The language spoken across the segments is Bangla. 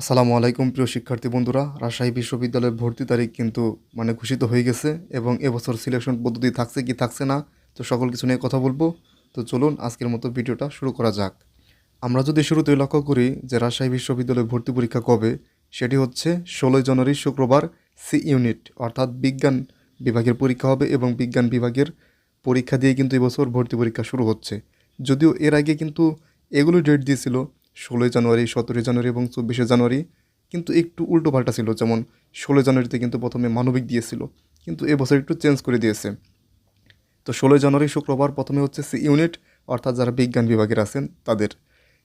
আসসালামু আলাইকুম প্রিয় শিক্ষার্থী বন্ধুরা। রাজশাহী বিশ্ববিদ্যালয়ের ভর্তি তারিখ কিন্তু মানে ঘোষিত হয়ে গেছে এবং এবছর সিলেকশন পদ্ধতি থাকছে কি থাকছে না, তো সকল কিছু নিয়ে কথা বলব। তো চলুন আজকের মতো ভিডিওটা শুরু করা যাক। আমরা যদি শুরুতেই লক্ষ্য করি যে রাজশাহী বিশ্ববিদ্যালয়ে ভর্তি পরীক্ষা কবে, সেটি হচ্ছে ষোলোই জানুয়ারি শুক্রবার সি ইউনিট অর্থাৎ বিজ্ঞান বিভাগের পরীক্ষা হবে এবং বিজ্ঞান বিভাগের পরীক্ষা দিয়ে কিন্তু এবছর ভর্তি পরীক্ষা শুরু হচ্ছে। যদিও এর আগে কিন্তু এগুলো ডেট দিয়েছিল ষোলোই জানুয়ারি, সতেরোই জানুয়ারি এবং চব্বিশে জানুয়ারি কিন্তু একটু উল্টো পাল্টা ছিল। যেমন ষোলোই জানুয়ারিতে কিন্তু প্রথমে মানবিক দিয়েছিল, কিন্তু এবছর একটু চেঞ্জ করে দিয়েছে। তো ষোলোই জানুয়ারি শুক্রবার প্রথমে হচ্ছে সি ইউনিট, অর্থাৎ যারা বিজ্ঞান বিভাগের আছেন তাদের।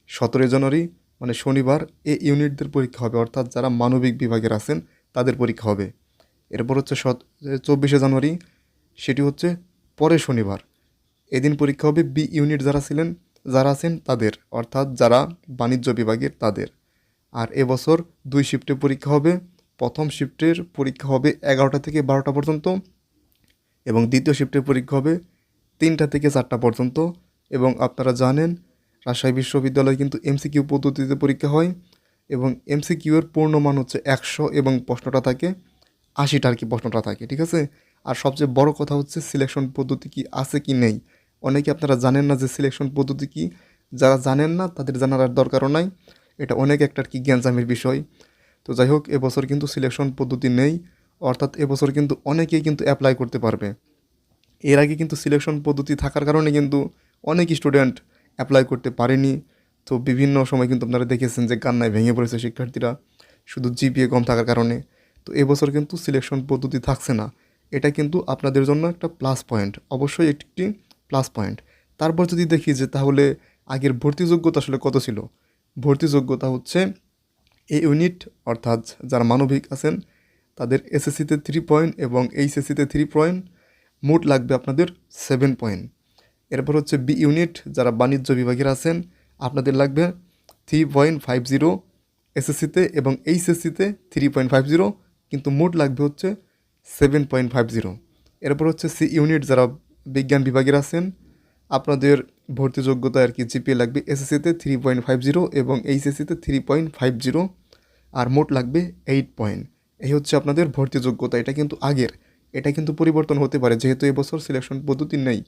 সতেরোই জানুয়ারি মানে শনিবার এ ইউনিটদের পরীক্ষা হবে, অর্থাৎ যারা মানবিক বিভাগের আছেন তাদের পরীক্ষা হবে। এরপর হচ্ছে সত চব্বিশে জানুয়ারি, সেটি হচ্ছে পরে শনিবার। এদিন পরীক্ষা হবে বি ইউনিট যারা ছিলেন যারা আছেন তাদের, অর্থাৎ যারা বাণিজ্য বিভাগের তাদের। আর এবছর দুই শিফটে পরীক্ষা হবে। প্রথম শিফটের পরীক্ষা হবে এগারোটা থেকে বারোটা পর্যন্ত এবং দ্বিতীয় শিফটের পরীক্ষা হবে তিনটা থেকে চারটা পর্যন্ত। এবং আপনারা জানেন, রাজশাহী বিশ্ববিদ্যালয়ে কিন্তু এমসিকিউ পদ্ধতিতে পরীক্ষা হয় এবং এমসিকিউ এর পূর্ণ মান হচ্ছে একশো এবং প্রশ্নটা থাকে, আশিটা আর কি প্রশ্নটা থাকে, ঠিক আছে? আর সবচেয়ে বড় কথা হচ্ছে সিলেকশন পদ্ধতি কি আছে কি নেই। অনেকে আপনারা জানেন না যে সিলেকশন পদ্ধতি কি। যারা জানেন না, তাদের জানার আর দরকারও নাই। এটা অনেক একটা কি জ্ঞানজামের বিষয়। তো যাই হোক, এবছর কিন্তু সিলেকশন পদ্ধতি নেই। অর্থাৎ এবছর কিন্তু অনেকেই কিন্তু অ্যাপ্লাই করতে পারবে। এর আগে কিন্তু সিলেকশন পদ্ধতি থাকার কারণে কিন্তু অনেক স্টুডেন্ট অ্যাপ্লাই করতে পারেনি। তো বিভিন্ন সময় কিন্তু আপনারা দেখেছেন যে কান্নায় ভেঙে পড়েছে শিক্ষার্থীরা। শুধু জিপিএ কম থাকার কারণে। তো এবছর কিন্তু সিলেকশন পদ্ধতি থাকছে না। এটা কিন্তু আপনাদের জন্য একটা প্লাস পয়েন্ট অবশ্যই একটি প্লাস পয়েন্ট তারপর যদি দেখি যে তাহলে আগের ভর্তি যোগ্যতা আসলে কত ছিল? ভর্তি যোগ্যতা হচ্ছে এ ইউনিট অর্থাৎ যারা মানবিক আছেন, তাদের এসএসসিতে থ্রি পয়েন্ট এবং এইচএসসিতে থ্রি পয়েন্ট মোট লাগবে আপনাদের সেভেন পয়েন্ট এরপর হচ্ছে বি ইউনিট যারা বাণিজ্য বিভাগের আছেন, আপনাদের লাগবে থ্রি পয়েন্ট ফাইভ জিরো এসএসসিতে এবং এইচএসসিতে থ্রি পয়েন্ট ফাইভ জিরো কিন্তু মোট লাগবে হচ্ছে সেভেন পয়েন্ট ফাইভ জিরো এরপর হচ্ছে সি ইউনিট যারা বিজ্ঞান বিভাগের আছেন। আপনাদের ভর্তি যোগ্যতা আর কি জিপিএ লাগবে এসএসসিতে থ্রি পয়েন্ট ফাইভ জিরো এবং এইচএসসিতে থ্রি পয়েন্ট ফাইভ জিরো আর মোট লাগবে এইট পয়েন্ট এই হচ্ছে আপনাদের ভর্তি যোগ্যতা, এটা কিন্তু আগের, এটা কিন্তু পরিবর্তন হতে পারে যেহেতু এবছর সিলেকশন পদ্ধতি নেই।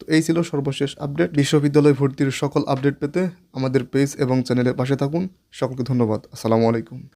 তো এই ছিল সর্বশেষ আপডেট বিশ্ববিদ্যালয় ভর্তির সকল আপডেট পেতে আমাদের পেজ এবং চ্যানেলের পাশে থাকুন। সকলকে ধন্যবাদ। আসসালামু আলাইকুম।